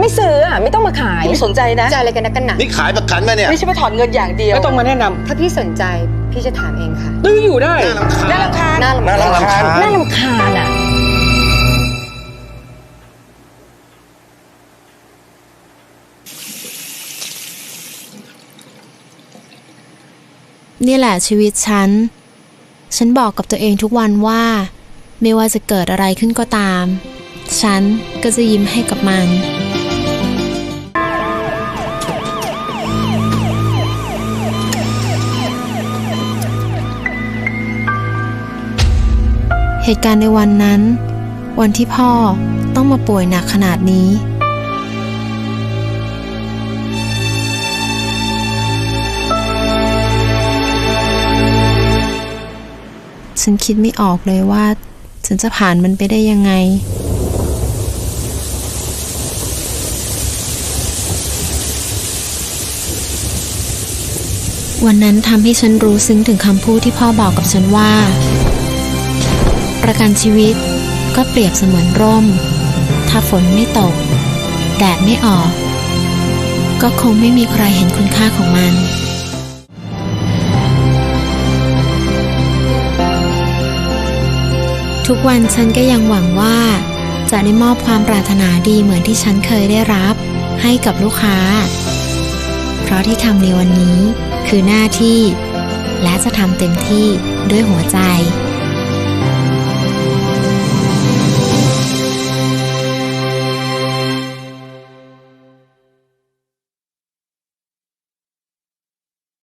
ไม่ซื้ออะไม่ต้องมาขายพี่ไม่สนใจนะจะอะไรกันนักกันหนานี่ขายประกันไหมเนี่ยไม่ใช่มาถอนเงินอย่างเดียวไม่ต้องมาแนะนำถ้าพี่สนใจพี่จะถามเองค่ะตื้ออยู่ได้น่ารำคาญน่ารำคาญน่ารำคาญน่ารำคาญน่ารำคาญอะนี่แหละชีวิตฉัน ฉันบอกกับตัวเองทุกวันว่า ไม่ว่าจะเกิดอะไรขึ้นก็ตาม ฉันก็จะยิ้มให้กับมัน เหตุการณ์ในวันนั้น วันที่พ่อต้องมาป่วยหนักขนาดนี้ ฉันคิดไม่ออกเลยว่า ฉันจะผ่านมันไปได้ยังไงวันนั้นทำให้ฉันรู้ซึ้งถึงคำพูดที่พ่อบอกกับฉันว่า ประกันชีวิตก็เปรียบเสมือนร่ม ถ้าฝนไม่ตก แดดไม่ออก ก็คงไม่มีใครเห็นคุณค่าของมัน ทุกวันฉันก็ยังหวังว่า จะได้มอบความปรารถนาดีเหมือนที่ฉันเคยได้รับให้กับลูกค้า เพราะที่ทำในวันนี้คือหน้าที่ และจะทำเต็มที่ด้วยหัวใจ